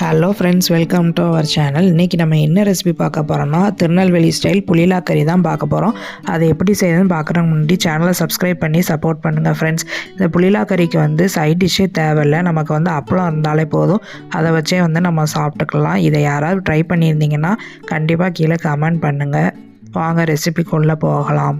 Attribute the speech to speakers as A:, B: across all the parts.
A: Hello friends welcome to our channel இன்றைக்கி நம்ம என்ன ரெசிபி பார்க்க போகிறோம்னா திருநெல்வேலி ஸ்டைல் புளிலா கறி தான் பார்க்க போகிறோம் அதை எப்படி செய்யணும்னு பார்க்குறதுக்கு முன்னாடி சேனலை சப்ஸ்கிரைப் பண்ணி சப்போர்ட் பண்ணுங்கள் ஃப்ரெண்ட்ஸ் இந்த புளிலா கறிக்கு வந்து சைட் டிஷ்ஷே தேவையில்லை. நமக்கு வந்து அப்பளம் இருந்தாலே போதும். அதை வச்சே வந்து நம்ம சாப்பிட்டுக்கலாம். இதை யாராவது ட்ரை பண்ணியிருந்தீங்கன்னா கண்டிப்பாக கீழே கமெண்ட் பண்ணுங்கள் வாங்க ரெசிபிக்குள்ளே போகலாம்.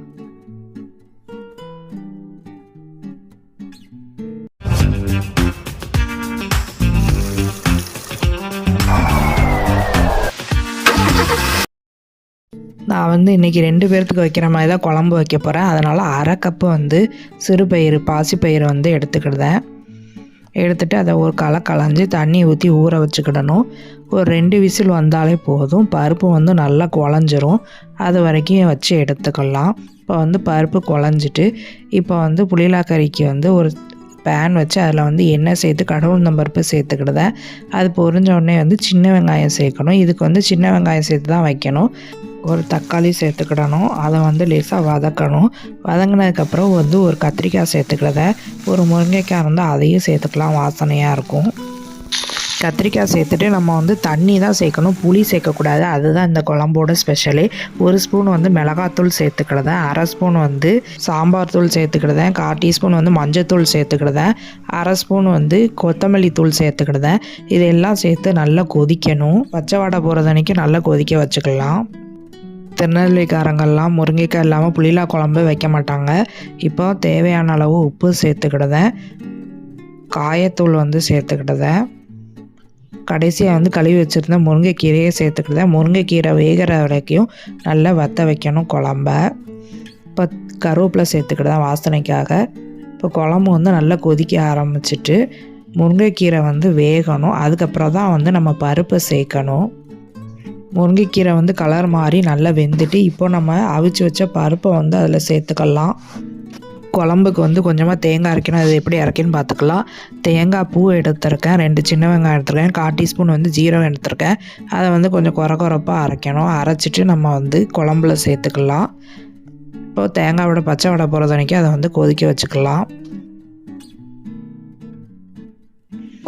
A: நான் வந்து இன்றைக்கி ரெண்டு பேர்த்துக்கு வைக்கிற மாதிரி தான் குழம்பு வைக்க போகிறேன் அதனால் அரை கப்பு வந்து சிறுபயிறு பாசிப்பயிறு வந்து எடுத்துக்கிடுதேன். எடுத்துகிட்டு அதை ஒரு களை களைஞ்சி தண்ணி ஊற்றி ஊற வச்சுக்கிடணும். ஒரு ரெண்டு விசில் வந்தாலே போதும். பருப்பு வந்து நல்லா குழஞ்சிரும். அது வரைக்கும் வச்சு எடுத்துக்கலாம். இப்போ வந்து பருப்பு குழஞ்சிட்டு இப்போ வந்து புளிலாக்கறிக்கு வந்து ஒரு பேன் வச்சு அதில் வந்து எண்ணெய் சேர்த்து கடவுள் பருப்பு சேர்த்துக்கிடுதேன். அது பொறிஞ்ச உடனே வந்து சின்ன வெங்காயம் சேர்க்கணும். இதுக்கு வந்து சின்ன வெங்காயம் சேர்த்து தான் வைக்கணும். ஒரு தக்காளி சேர்த்துக்கிடணும். அதை வந்து லேசாக வதக்கணும். வதங்கினதுக்கப்புறம் வந்து ஒரு கத்திரிக்காய் சேர்த்துக்கிறத ஒரு முருங்கைக்காய் இருந்தால் அதையும் சேர்த்துக்கலாம். வாசனையாக இருக்கும். கத்திரிக்காய் சேர்த்துட்டு நம்ம வந்து தண்ணி தான் சேர்க்கணும். புளி சேர்க்கக்கூடாது. அதுதான் இந்த குழம்போட ஸ்பெஷலு ஒரு ஸ்பூன் வந்து மிளகாத்தூள் சேர்த்துக்கிடுதேன் அரை ஸ்பூன் வந்து சாம்பார் தூள் சேர்த்துக்கிடுதேன் கால் டீஸ்பூன் வந்து மஞ்சத்தூள் சேர்த்துக்கிடுதேன் அரை ஸ்பூன் வந்து கொத்தமல்லி தூள் சேர்த்துக்கிடுதேன் இதெல்லாம் சேர்த்து நல்லா கொதிக்கணும். பச்சை வாடை போகிறது அன்றைக்கி நல்லா கொதிக்க வச்சுக்கலாம். திருநெல்வேலிக்காரங்கள்லாம் முருங்கைக்காய் இல்லாமல் புளிலா குழம்பு வைக்க மாட்டாங்க. இப்போ தேவையான அளவு உப்பு சேர்த்துக்கிடுதேன். காயத்தூள் வந்து சேர்த்துக்கிட்டதேன் கடைசியாக வந்து கழுவி வச்சுருந்த முருங்கைக்கீரையை சேர்த்துக்கிட்டேன் முருங்கைக்கீரை வேகிற வரைக்கும் நல்லா வத்த வைக்கணும் குழம்ப. இப்போ கருவேப்பிலை சேர்த்துக்கிட்டேன் வாசனைக்காக. இப்போ குழம்பு வந்து நல்லா கொதிக்க ஆரம்பிச்சிட்டு முருங்கைக்கீரை வந்து வேகணும். அதுக்கப்புறம் தான் வந்து நம்ம பருப்பை சேர்க்கணும். முருங்கைக்கீரை வந்து கலர் மாறி நல்லா வெந்துட்டு இப்போ நம்ம அவிச்சு வச்ச பருப்பை வந்து அதில் சேர்த்துக்கலாம். குழம்புக்கு வந்து கொஞ்சமாக தேங்காய் அரைக்கணும். அது எப்படி அரைக்கணும்னு பார்த்துக்கலாம். தேங்காய் பூ எடுத்திருக்கேன். ரெண்டு சின்ன வெங்காயம் எடுத்திருக்கேன். கால் டீஸ்பூன் வந்து ஜீரகம் எடுத்திருக்கேன். அதை வந்து கொஞ்சம் குறை குறைப்பாக அரைக்கணும். அரைச்சிட்டு நம்ம வந்து குழம்புல சேர்த்துக்கலாம். இப்போ தேங்காயோட பச்சை வடை போகிறது வரைக்கும் அதை வந்து கொதிக்க வச்சுக்கலாம்.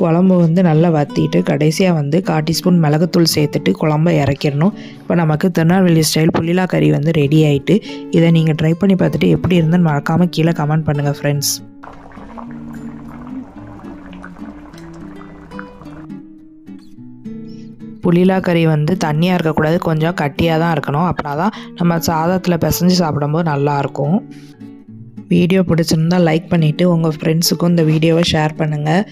A: குழம்பு வந்து நல்லா வற்றிட்டு கடைசியாக வந்து கால் டீஸ்பூன் மிளகுத்தூள் சேர்த்துட்டு குழம்ப இறக்கிடணும். இப்போ நமக்கு திருநெல்வேலி ஸ்டைல் புளிலா கறி வந்து ரெடி ஆகிட்டு இதை நீங்கள் ட்ரை பண்ணி பார்த்துட்டு எப்படி இருந்துன்னு மறக்காமல் கீழே கமெண்ட் பண்ணுங்கள் ஃப்ரெண்ட்ஸ் புளிலா கறி வந்து தண்ணியாக இருக்கக்கூடாது கொஞ்சம் கட்டியாக தான் இருக்கணும். அப்படின்னா தான் நம்ம சாதத்தில் பிசைஞ்சு சாப்பிடும்போது நல்லாயிருக்கும் வீடியோ பிடிச்சிருந்தால் லைக் பண்ணிவிட்டு உங்கள் ஃப்ரெண்ட்ஸுக்கும் இந்த வீடியோவை ஷேர் பண்ணுங்கள்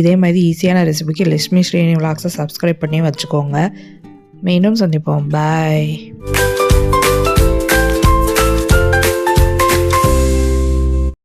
A: இதே மாதிரி ஈஸியான ரெசிபிக்கு லட்சுமி ஸ்ரீனி விலாக்ஸை சப்ஸ்கிரைப் பண்ணி வச்சுக்கோங்க. மீண்டும் சந்திப்போம். பாய்